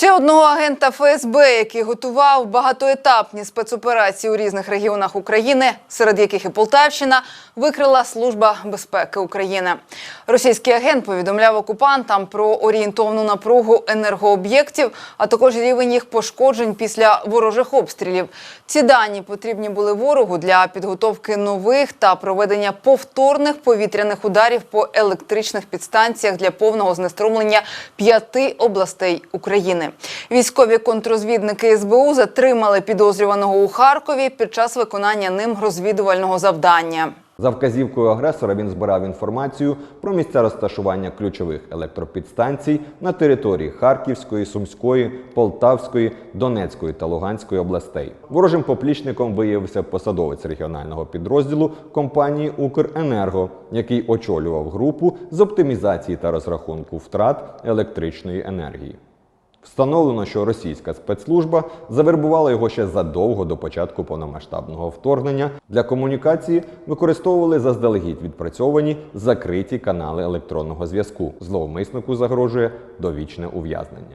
Ще одного агента ФСБ, який готував багатоетапні спецоперації у різних регіонах України, серед яких і Полтавщина, викрила Служба безпеки України. Російський агент повідомляв окупантам про орієнтовну напругу енергооб'єктів, а також рівень їх пошкоджень після ворожих обстрілів. Ці дані потрібні були ворогу для підготовки нових та проведення повторних повітряних ударів по електричних підстанціях для повного знеструмлення п'яти областей України. Військові контрозвідники СБУ затримали підозрюваного у Харкові під час виконання ним розвідувального завдання. За вказівкою агресора він збирав інформацію про місця розташування ключових електропідстанцій на території Харківської, Сумської, Полтавської, Донецької та Луганської областей. Ворожим поплічником виявився посадовець регіонального підрозділу компанії Укренерго, який очолював групу з оптимізації та розрахунку втрат електричної енергії. Встановлено, що російська спецслужба завербувала його ще задовго до початку повномасштабного вторгнення. Для комунікації використовували заздалегідь відпрацьовані закриті канали електронного зв'язку. Зловмиснику загрожує довічне ув'язнення.